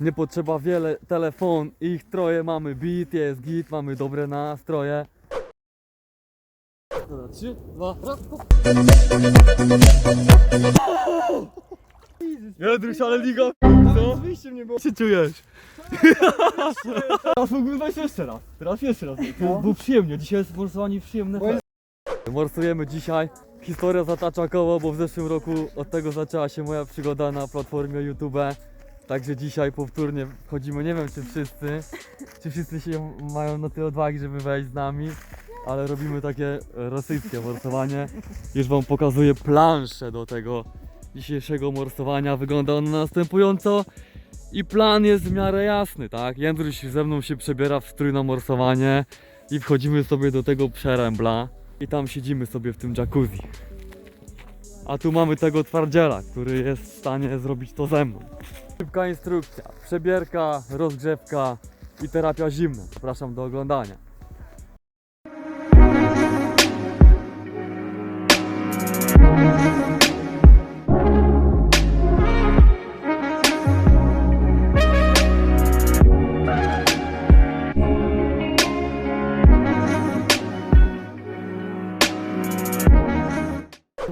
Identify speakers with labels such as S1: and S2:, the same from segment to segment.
S1: Nie potrzeba wiele, telefon, ich troje mamy beat, jest git, mamy dobre nastroje. Dobra, trzy, dwa, raz. Jadruś, ale liga, co?
S2: Wyjście mnie było.
S1: Się czujesz? Teraz mógłbym wejść jeszcze raz. Teraz jeszcze raz. To było przyjemnie. Dzisiaj jest morsowanie przyjemne. Morsujemy dzisiaj. Historia zatacza koło, bo w zeszłym roku od tego zaczęła się moja przygoda na platformie YouTube. Także dzisiaj powtórnie wchodzimy. Nie wiem czy wszyscy, czy wszyscy się mają na tyle odwagi, żeby wejść z nami. Ale robimy takie rosyjskie morsowanie. Już wam pokazuję planszę do tego dzisiejszego morsowania. Wygląda ono następująco. I plan jest w miarę jasny, tak? Jędruś ze mną się przebiera w strój na morsowanie i wchodzimy sobie do tego przerębla i tam siedzimy sobie w tym jacuzzi. A tu mamy tego twardziela, który jest w stanie zrobić to ze mną. Szybka instrukcja, przebierka, rozgrzewka i terapia zimna. Zapraszam do oglądania.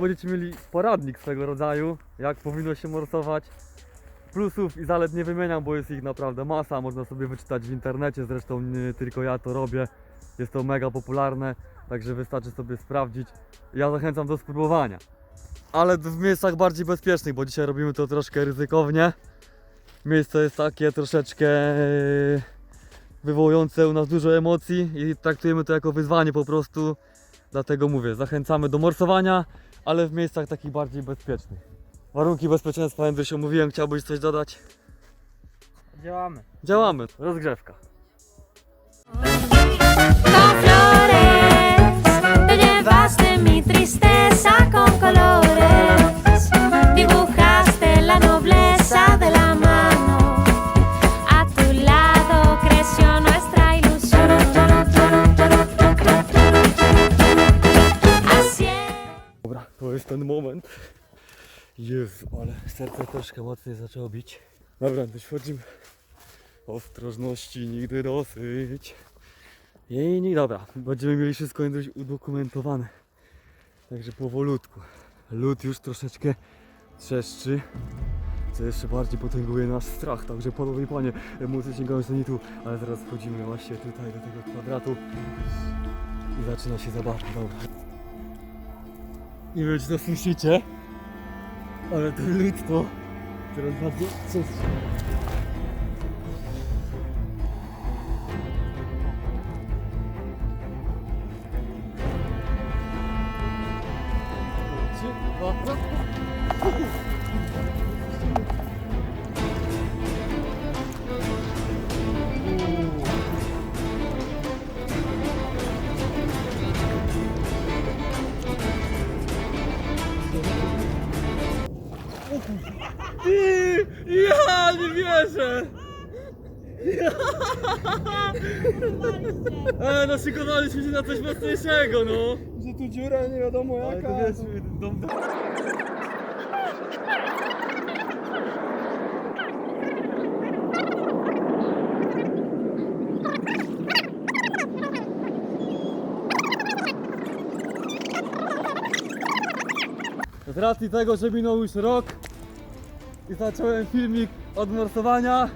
S1: Będziecie mieli poradnik swego rodzaju, jak powinno się morsować. Plusów i zalet nie wymieniam, bo jest ich naprawdę masa, można sobie wyczytać w internecie, zresztą nie tylko ja to robię. Jest to mega popularne, także wystarczy sobie sprawdzić. Ja zachęcam do spróbowania. Ale w miejscach bardziej bezpiecznych, bo dzisiaj robimy to troszkę ryzykownie. Miejsce jest takie troszeczkę e, wywołujące u nas dużo emocji i traktujemy to jako wyzwanie po prostu. Dlatego mówię, zachęcamy do morsowania, ale w miejscach takich bardziej bezpiecznych. Warunki bezpieczeństwa, Andrysiu, mówiłem, chciałbyś coś dodać?
S2: Działamy.
S1: Działamy, rozgrzewka.
S3: Con flores te llevaste mi tristeza con colores,
S1: to jest ten moment. Jezu, ale serce troszkę mocniej zaczęło bić. Dobra, Andryś, wchodzimy. Ostrożności nigdy dosyć. I nie, dobra, będziemy mieli wszystko Andryś udokumentowane. Także powolutku. Lód już troszeczkę trzeszczy. Co jeszcze bardziej potęguje nasz strach. Także panowie panie, emocje sięgają zenitu. Ale zaraz wchodzimy właśnie tutaj do tego kwadratu. I zaczyna się zabawa. Dobra. Nie wiem czy to słyszycie, ale ten lód to teraz bardzo trzeszczy. Ja nie wierzę! Ja! E, no szykowaliśmy się na coś mocniejszego, no!
S2: Że tu dziura nie wiadomo
S1: Ale
S2: jaka.
S1: to wiesz, dom, dom. Z racji tego, że minął już rok i zacząłem filmik od morsowania,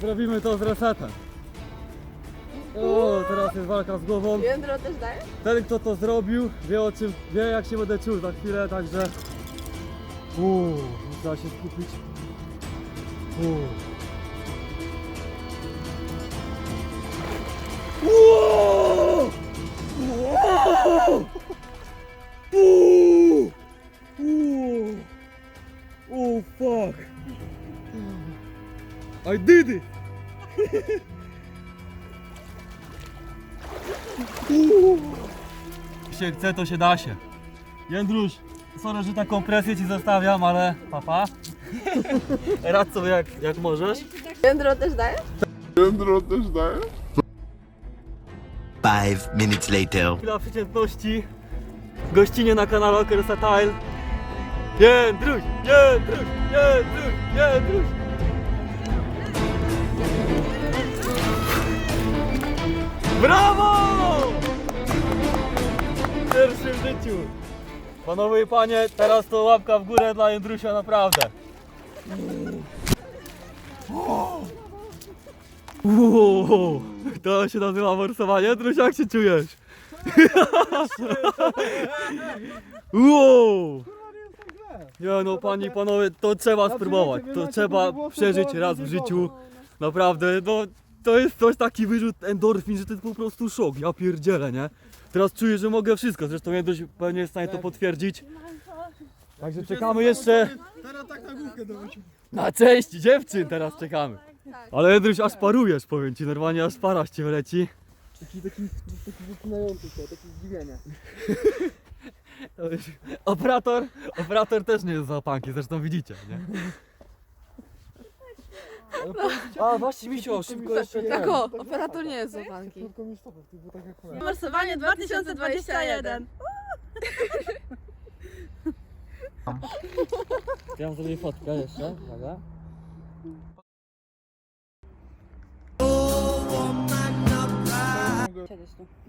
S1: zrobimy to z resetem. O, teraz jest walka z głową.
S4: Jędro też daje?
S1: Ten kto to zrobił wie o czym, wie jak się będę czuł za chwilę, także Uuu, trzeba się skupić. Uuu. I did it! się chce, to się da się. Jędruś, sorry, że taką presję ci zostawiam, ale papa. Rad sobie jak, jak możesz.
S4: Jędro też daje?
S5: Five minutes later.
S1: Chwila przeciętności. Gościnie na kanale Okersatile. Jędruś, Jędruś, Jędruś, Jędruś. Brawo! W życiu. Panowie i panie, teraz to łapka w górę dla Jędrusia, naprawdę. Wow, to się nazywa morsowanie. Jędruś, jak się czujesz? Wow! Nie no, panie i panowie, to trzeba spróbować. To trzeba przeżyć raz w życiu. Naprawdę, no to jest coś taki wyrzut endorfin, że to jest po prostu szok. Ja pierdzielę, nie? Teraz czuję, że mogę wszystko. Zresztą Jędruś pewnie jest w stanie to potwierdzić. Także czekamy jeszcze
S2: Teraz tak na główkę dawaj.
S1: na część dziewczyn. Teraz czekamy. Ale Jędruś aż parujesz, powiem ci. Normalnie aż para z ciebie leci.
S2: Taki, taki, taki wycinający się, takie zdziwienie.
S1: To już- Operator, operator też nie jest za panki, zresztą widzicie, nie? A właśnie Misio, szybko jeszcze ten.
S4: Tak o, operator nie jest złapanki.
S2: Krótko mi stopę, ty było tak jak cholera.
S4: Morsowanie 2021.
S1: Ja mam zrobię fotkę jeszcze, uwaga.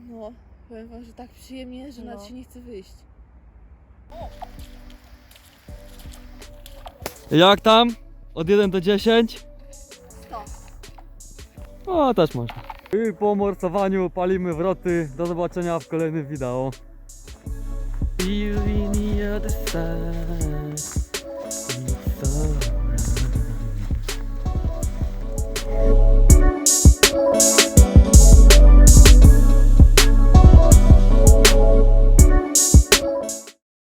S4: No, powiem wam, że tak przyjemnie, że nawet się nie chce wyjść.
S1: Jak tam? Od 1 do 10? 100. O, też można. I po morsowaniu palimy wroty. Do zobaczenia w kolejnym wideo. You in the other side.